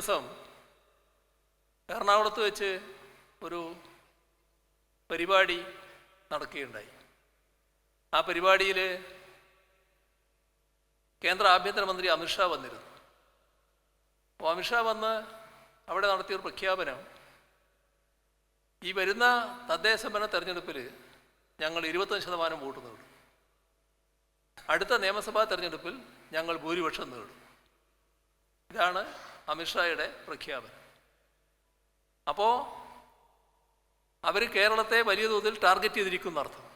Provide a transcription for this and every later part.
ദിവസം എറണാകുളത്ത് വെച്ച് ഒരു പരിപാടി നടക്കുകയുണ്ടായി. ആ പരിപാടിയിൽ കേന്ദ്ര ആഭ്യന്തരമന്ത്രി അമിത്ഷാ വന്നിരുന്നു. അപ്പോൾ അമിത്ഷാ വന്ന് അവിടെ നടത്തിയൊരു പ്രഖ്യാപനം ഈ വരുന്ന തദ്ദേശ ഭരണ തെരഞ്ഞെടുപ്പിൽ ഞങ്ങൾ ഇരുപത്തഞ്ച് ശതമാനം വോട്ട് നേടും. അടുത്ത നിയമസഭാ തെരഞ്ഞെടുപ്പിൽ ഞങ്ങൾ ഭൂരിപക്ഷം നേടും. ഇതാണ് അമിത്ഷായുടെ പ്രഖ്യാപനം. അപ്പോൾ അവർ കേരളത്തെ വലിയ തോതിൽ ടാർഗറ്റ് ചെയ്തിരിക്കുന്ന അർത്ഥം.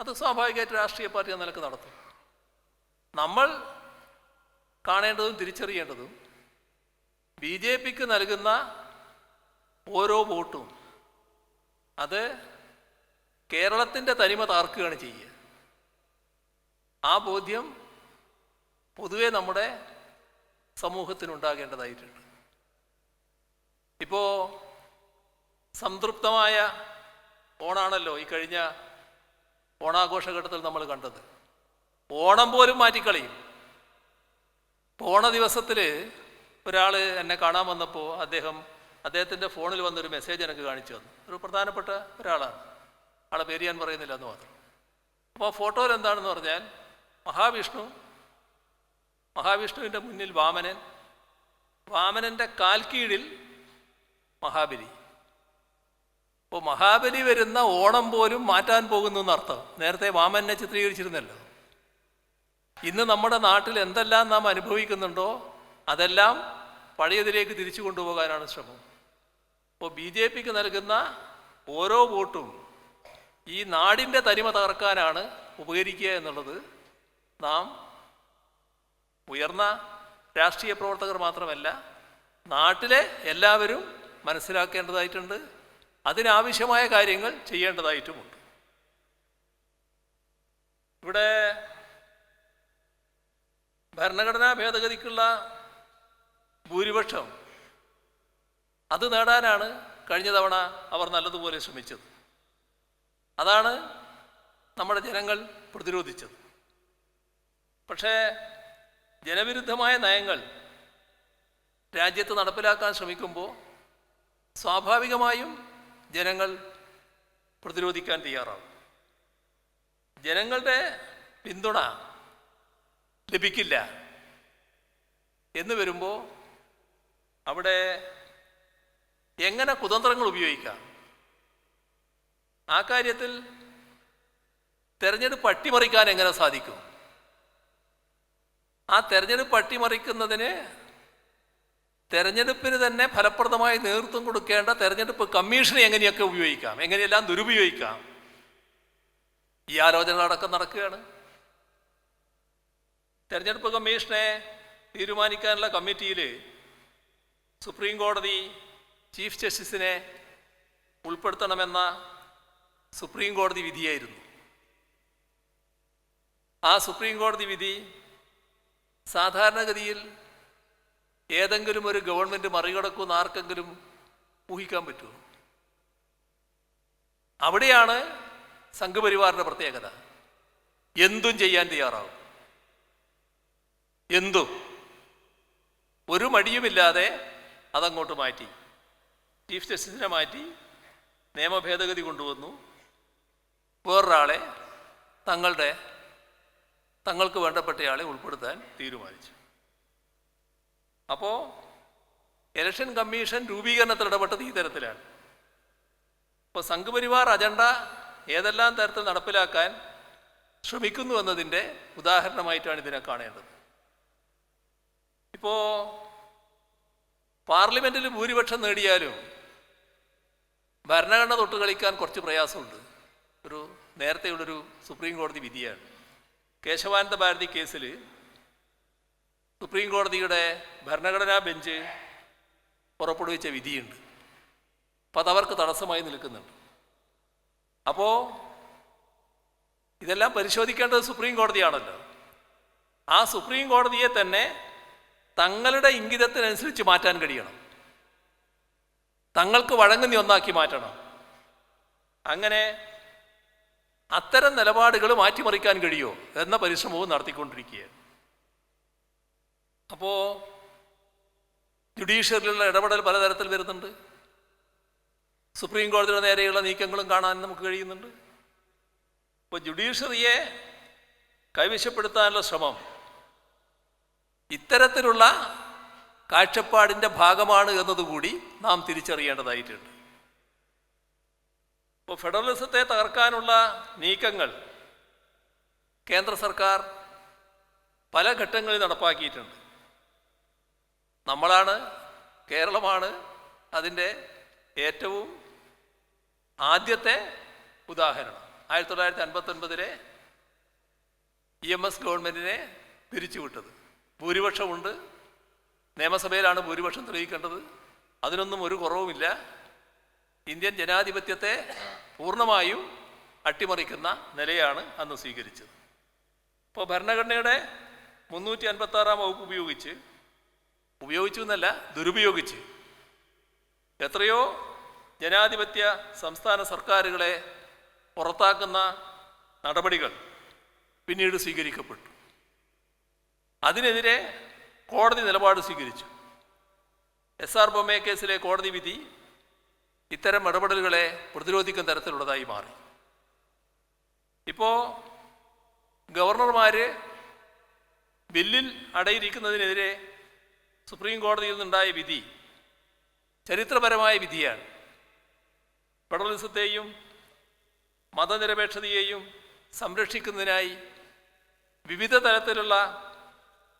അത് സ്വാഭാവികമായിട്ട് രാഷ്ട്രീയ പാർട്ടി എന്ന നിലയ്ക്ക് നടത്തും. നമ്മൾ കാണേണ്ടതും തിരിച്ചറിയേണ്ടതും ബി ജെ പിക്ക് നൽകുന്ന ഓരോ വോട്ടും അത് കേരളത്തിന്റെ തനിമ താർക്കുകയാണ് ചെയ്യുക. ആ ബോധ്യം പൊതുവെ നമ്മുടെ സമൂഹത്തിനുണ്ടാകേണ്ടതായിട്ടുണ്ട്. ഇപ്പോൾ സംതൃപ്തമായ ഓണാണല്ലോ ഈ കഴിഞ്ഞ ഓണാഘോഷഘട്ടത്തിൽ നമ്മൾ കണ്ടത്. ഓണം പോലും മാറ്റിക്കളയും. ഓണ ദിവസത്തിൽ ഒരാൾ എന്നെ കാണാൻ വന്നപ്പോൾ അദ്ദേഹം അദ്ദേഹത്തിന്റെ ഫോണിൽ വന്നൊരു മെസ്സേജ് എനിക്ക് കാണിച്ചു തന്നു. ഒരു പ്രധാനപ്പെട്ട ഒരാളാണ്. ആളെ പേര് ഞാൻ പറയുന്നില്ല എന്ന് മാത്രം. അപ്പോൾ ഫോട്ടോയിൽ എന്താണെന്ന് പറഞ്ഞാൽ മഹാവിഷ്ണു മഹാവിഷ്ണുവിന്റെ മുന്നിൽ വാമനൻ. വാമനന്റെ കാൽക്കീഴിൽ മഹാബലി. അപ്പോൾ മഹാബലി വരുന്ന ഓണം പോലും മാറ്റാൻ പോകുന്നു എന്നർത്ഥം. നേരത്തെ വാമനെ ചിത്രീകരിച്ചിരുന്നല്ലോ. ഇന്ന് നമ്മുടെ നാട്ടിൽ എന്തെല്ലാം നാം അനുഭവിക്കുന്നുണ്ടോ അതെല്ലാം പഴയതിലേക്ക് തിരിച്ചു കൊണ്ടുപോകാനാണ് ശ്രമം. അപ്പോൾ ബി ജെ പിക്ക് നൽകുന്ന ഓരോ വോട്ടും ഈ നാടിന്റെ തനിമ തകർക്കാനാണ് ഉപകരിക്കുക എന്നുള്ളത് നാം ഉയർന്ന രാഷ്ട്രീയ പ്രവർത്തകർ മാത്രമല്ല നാട്ടിലെ എല്ലാവരും മനസ്സിലാക്കേണ്ടതായിട്ടുണ്ട് അതിനാവശ്യമായ കാര്യങ്ങൾ ചെയ്യേണ്ടതായിട്ടുമുണ്ട്. ഇവിടെ ഭരണഘടനാ ഭേദഗതിക്കുള്ള ഭൂരിപക്ഷം അത് നേടാനാണ് കഴിഞ്ഞ തവണ അവർ നല്ലതുപോലെ ശ്രമിച്ചത്. അതാണ് നമ്മുടെ ജനങ്ങൾ പ്രതിരോധിച്ചത്. പക്ഷേ ജനവിരുദ്ധമായ നയങ്ങൾ രാജ്യത്ത് നടപ്പിലാക്കാൻ ശ്രമിക്കുമ്പോൾ സ്വാഭാവികമായും ജനങ്ങൾ പ്രതിരോധിക്കാൻ തയ്യാറാവും. ജനങ്ങളുടെ പിന്തുണ ലഭിക്കില്ല എന്ന് വരുമ്പോൾ അവിടെ എങ്ങനെ കുതന്ത്രങ്ങൾ ഉപയോഗിക്കാം? ആ കാര്യത്തിൽ തെരഞ്ഞെടുപ്പ് അട്ടിമറിക്കാൻ എങ്ങനെ സാധിക്കും? ആ തെരഞ്ഞെടുപ്പ് അട്ടിമറിക്കുന്നതിന് തെരഞ്ഞെടുപ്പിന് തന്നെ ഫലപ്രദമായി നേതൃത്വം കൊടുക്കേണ്ട തെരഞ്ഞെടുപ്പ് കമ്മീഷനെ എങ്ങനെയൊക്കെ ഉപയോഗിക്കാം? എങ്ങനെയെല്ലാം ദുരുപയോഗിക്കാം? ഈ ആലോചന അടക്കം നടക്കുകയാണ്. തെരഞ്ഞെടുപ്പ് കമ്മീഷനെ തീരുമാനിക്കാനുള്ള കമ്മിറ്റിയിൽ സുപ്രീം കോടതി ചീഫ് ജസ്റ്റിസിനെ ഉൾപ്പെടുത്തണമെന്ന സുപ്രീം കോടതി വിധിയായിരുന്നു. ആ സുപ്രീം കോടതി വിധി സാധാരണഗതിയിൽ ഏതെങ്കിലും ഒരു ഗവൺമെന്റ് മറികടക്കുമെന്ന് ആർക്കെങ്കിലും ഊഹിക്കാൻ പറ്റുമോ? അവിടെയാണ് സംഘപരിവാറിന്റെ പ്രത്യേകത. എന്തും ചെയ്യാൻ തയ്യാറാവും. എന്തും. ഒരു മടിയുമില്ലാതെ അതങ്ങോട്ട് മാറ്റി. ചീഫ് ജസ്റ്റിസിനെ മാറ്റി നിയമ ഭേദഗതി കൊണ്ടുവന്നു. വേറൊരാളെ തങ്ങളുടെ തങ്ങൾക്ക് വേണ്ടപ്പെട്ടയാളെ ഉൾപ്പെടുത്താൻ തീരുമാനിച്ചു. അപ്പോൾ ഇലക്ഷൻ കമ്മീഷൻ രൂപീകരണത്തിൽ ഇടപെട്ടത് ഈ തരത്തിലാണ്. ഇപ്പോൾ സംഘപരിവാർ അജണ്ട ഏതെല്ലാം തരത്തിൽ നടപ്പിലാക്കാൻ ശ്രമിക്കുന്നു എന്നതിന്റെ ഉദാഹരണമായിട്ടാണ് ഇതിനെ കാണേണ്ടത്. ഇപ്പോൾ പാർലമെന്റിൽ ഭൂരിപക്ഷം നേടിയാലും ഭരണഘടന തൊട്ട് കളിക്കാൻ കുറച്ച് പ്രയാസമുണ്ട്. ഒരു നേരത്തെയുള്ളൊരു സുപ്രീം കോടതി വിധിയാണ്. കേശവാനന്ദ ഭാരതി കേസിൽ സുപ്രീം കോടതിയുടെ ഭരണഘടനാ ബെഞ്ച് പുറപ്പെടുവിച്ച വിധിയുണ്ട്. അപ്പം അതവർക്ക് തടസ്സമായി നിൽക്കുന്നുണ്ട്. അപ്പോൾ ഇതെല്ലാം പരിശോധിക്കേണ്ടത് സുപ്രീം കോടതിയാണല്ലോ. ആ സുപ്രീം കോടതിയെ തന്നെ തങ്ങളുടെ ഇംഗിതത്തിനനുസരിച്ച് മാറ്റാൻ കഴിയണം. തങ്ങൾക്ക് വഴങ്ങുന്ന ഒന്നാക്കി മാറ്റണം. അങ്ങനെ അത്തരം നിലപാടുകൾ മാറ്റിമറിക്കാൻ കഴിയുമോ എന്ന പരിശ്രമവും നടത്തിക്കൊണ്ടിരിക്കുകയാണ്. അപ്പോൾ ജുഡീഷ്യറിയിലുള്ള ഇടപെടൽ പലതരത്തിൽ വരുന്നുണ്ട്. സുപ്രീം കോടതിയുടെ നേരെയുള്ള നീക്കങ്ങളും കാണാൻ നമുക്ക് കഴിയുന്നുണ്ട്. ഇപ്പോൾ ജുഡീഷ്യറിയെ കൈവശപ്പെടുത്താനുള്ള ശ്രമം ഇത്തരത്തിലുള്ള കാഴ്ചപ്പാടിന്റെ ഭാഗമാണ് എന്നതുകൂടി നാം തിരിച്ചറിയേണ്ടതായിട്ടുണ്ട്. ഇപ്പോൾ ഫെഡറലിസത്തെ തകർക്കാനുള്ള നീക്കങ്ങൾ കേന്ദ്ര സർക്കാർ പല ഘട്ടങ്ങളിൽ നടപ്പാക്കിയിട്ടുണ്ട്. നമ്മളാണ് കേരളമാണ് അതിന്റെ ഏറ്റവും ആദ്യത്തെ ഉദാഹരണം. ആയിരത്തി തൊള്ളായിരത്തി അൻപത്തൊൻപതിലെ ഇ എം എസ് ഗവൺമെന്റിനെ പിരിച്ചുവിട്ടത്. ഭൂരിപക്ഷമുണ്ട്. നിയമസഭയിലാണ് ഭൂരിപക്ഷം തെളിയിക്കേണ്ടത്. അതിനൊന്നും ഒരു കുറവുമില്ല. ഇന്ത്യൻ ജനാധിപത്യത്തെ പൂർണമായും അട്ടിമറിക്കുന്ന നിലയാണ് അന്ന് സ്വീകരിച്ചത്. ഇപ്പോൾ ഭരണഘടനയുടെ മുന്നൂറ്റി അൻപത്തി ആറാം വകുപ്പ് ഉപയോഗിച്ച് ഉപയോഗിച്ചു എന്നല്ല ദുരുപയോഗിച്ച് എത്രയോ ജനാധിപത്യ സംസ്ഥാന സർക്കാരുകളെ പുറത്താക്കുന്ന നടപടികൾ പിന്നീട് സ്വീകരിക്കപ്പെട്ടു. അതിനെതിരെ കോടതി നിലപാട് സ്വീകരിച്ചു. എസ് ആർ ബൊമ്മെ കേസിലെ കോടതി വിധി ഇത്തരം ഇടപെടലുകളെ പ്രതിരോധിക്കുന്ന തരത്തിലുള്ളതായി മാറി. ഇപ്പോൾ ഗവർണർമാർ ബില്ലിൽ അടയിരിക്കുന്നതിനെതിരെ സുപ്രീം കോടതിയിൽ നിന്നുണ്ടായ വിധി ചരിത്രപരമായ വിധിയാണ്. ഫെഡറലിസത്തെയും മതനിരപേക്ഷതയെയും സംരക്ഷിക്കുന്നതിനായി വിവിധ തരത്തിലുള്ള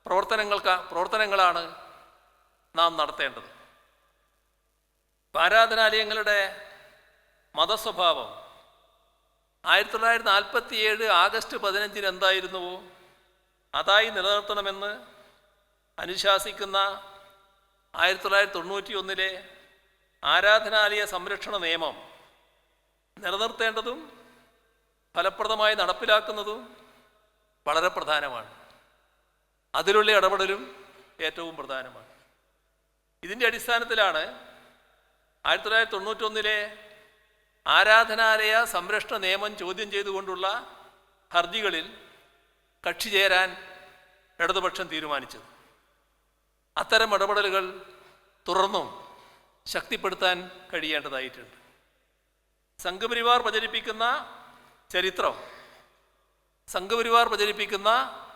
പ്രവർത്തനങ്ങൾക്ക് പ്രവർത്തനങ്ങളാണ് നാം നടത്തേണ്ടത്. ആരാധനാലയങ്ങളുടെ മതസ്വഭാവം. ആയിരത്തി തൊള്ളായിരത്തി നാൽപ്പത്തി ഏഴ് ആഗസ്റ്റ് പതിനഞ്ചിന് എന്തായിരുന്നുവോ അതായി നിലനിർത്തണമെന്ന് അനുശാസിക്കുന്ന ആയിരത്തി തൊള്ളായിരത്തി തൊണ്ണൂറ്റി ഒന്നിലെ ആരാധനാലയ സംരക്ഷണ നിയമം നിലനിർത്തേണ്ടതും ഫലപ്രദമായി നടപ്പിലാക്കുന്നതും വളരെ പ്രധാനമാണ്. അതിലുള്ള ഇടപെടലും ഏറ്റവും പ്രധാനമാണ്. ഇതിന്റെ അടിസ്ഥാനത്തിലാണ് ആയിരത്തി തൊള്ളായിരത്തി തൊണ്ണൂറ്റൊന്നിലെ ആരാധനാലയ സംരക്ഷണ നിയമം ചോദ്യം ചെയ്തുകൊണ്ടുള്ള ഹർജികളിൽ കക്ഷി ചേരാൻ ഇടതുപക്ഷം തീരുമാനിച്ചത്. അത്തരം ഇടപെടലുകൾ തുടർന്നും ശക്തിപ്പെടുത്താൻ കഴിയേണ്ടതായിട്ടുണ്ട്. സംഘപരിവാർ പ്രചരിപ്പിക്കുന്ന ചരിത്രം സംഘപരിവാർ പ്രചരിപ്പിക്കുന്ന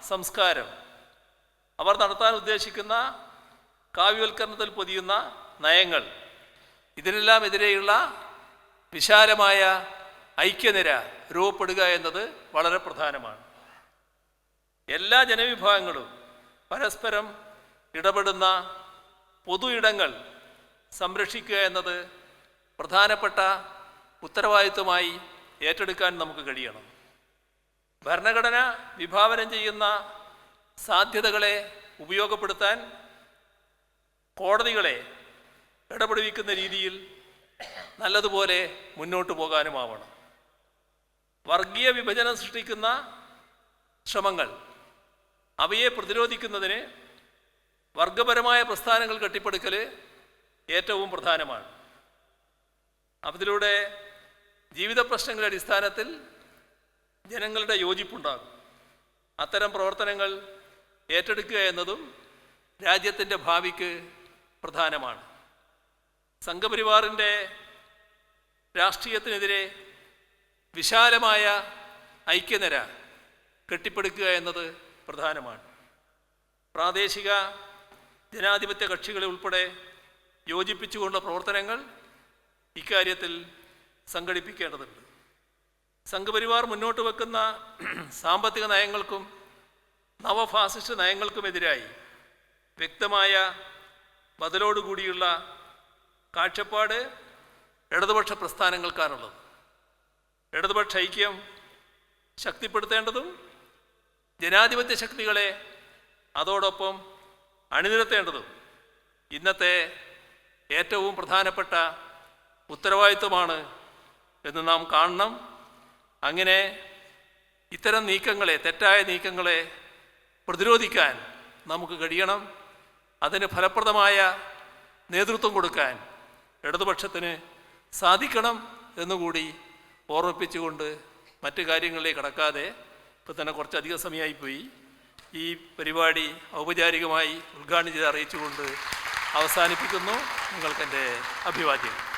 സംസ്കാരം അവർ നടത്താൻ ഉദ്ദേശിക്കുന്ന കാവ്യവൽക്കരണത്തിൽ പൊതിയുന്ന നയങ്ങൾ ഇതിനെല്ലാം എതിരെയുള്ള വിശാലമായ ഐക്യനിര രൂപപ്പെടുക എന്നത് വളരെ പ്രധാനമാണ്. എല്ലാ ജനവിഭാഗങ്ങളും പരസ്പരം ഇടപെടുന്ന പൊതു ഇടങ്ങൾ സംരക്ഷിക്കുക എന്നത് പ്രധാനപ്പെട്ട ഉത്തരവാദിത്വമായി ഏറ്റെടുക്കാൻ നമുക്ക് കഴിയണം. ഭരണഘടന വിഭാവനം ചെയ്യുന്ന സാധ്യതകളെ ഉപയോഗപ്പെടുത്താൻ കോടതികളെ ഇടപെടുവിക്കുന്ന രീതിയിൽ നല്ലതുപോലെ മുന്നോട്ട് പോകാനുമാവണം. വർഗീയ വിഭജനം സൃഷ്ടിക്കുന്ന ശ്രമങ്ങൾ അവയെ പ്രതിരോധിക്കുന്നതിന് വർഗപരമായ പ്രസ്ഥാനങ്ങൾ കെട്ടിപ്പടുക്കൽ ഏറ്റവും പ്രധാനമാണ്. അതിലൂടെ ജീവിത പ്രശ്നങ്ങളുടെ അടിസ്ഥാനത്തിൽ ജനങ്ങളുടെ യോജിപ്പുണ്ടാകും. അത്തരം പ്രവർത്തനങ്ങൾ ഏറ്റെടുക്കുക എന്നതും രാജ്യത്തിന്റെ ഭാവിക്ക് പ്രധാനമാണ്. സംഘപരിവാറിന്റെ രാഷ്ട്രീയത്തിനെതിരെ വിശാലമായ ഐക്യനിര കെട്ടിപ്പടുക്കുക എന്നത് പ്രധാനമാണ്. പ്രാദേശിക ജനാധിപത്യ കക്ഷികളെ ഉൾപ്പെടെ യോജിപ്പിച്ചുകൊണ്ടുള്ള പ്രവർത്തനങ്ങൾ ഇക്കാര്യത്തിൽ സംഘടിപ്പിക്കേണ്ടതുണ്ട്. സംഘപരിവാർ മുന്നോട്ട് വെക്കുന്ന സാമ്പത്തിക നയങ്ങൾക്കും നവഫാസിസ്റ്റ് നയങ്ങൾക്കുമെതിരായി വ്യക്തമായ ബദലോടുകൂടിയുള്ള കാഴ്ചപ്പാട് ഇടതുപക്ഷ പ്രസ്ഥാനങ്ങൾക്കാണുള്ളത്. ഇടതുപക്ഷ ഐക്യം ശക്തിപ്പെടുത്തേണ്ടതും ജനാധിപത്യ ശക്തികളെ അതോടൊപ്പം അണിനിരത്തേണ്ടതും ഇന്നത്തെ ഏറ്റവും പ്രധാനപ്പെട്ട ഉത്തരവാദിത്വമാണ് എന്ന് നാം കാണണം. അങ്ങനെ ഇത്തരം നീക്കങ്ങളെ തെറ്റായ നീക്കങ്ങളെ പ്രതിരോധിക്കാൻ നമുക്ക് കഴിയണം. അതിന് ഫലപ്രദമായ നേതൃത്വം കൊടുക്കാൻ ഇടതുപക്ഷത്തിന് സാധിക്കണം എന്നുകൂടി ഓർമ്മിപ്പിച്ചുകൊണ്ട് മറ്റു കാര്യങ്ങളിലേക്ക് കടക്കാതെ ഇപ്പം തന്നെ കുറച്ചധികം സമയമായിപ്പോയി. ഈ പരിപാടി ഔപചാരികമായി ഉദ്ഘാടനം ചെയ്ത് അറിയിച്ചുകൊണ്ട് അവസാനിപ്പിക്കുന്നു. നിങ്ങൾക്കെന്റെ അഭിവാദ്യം.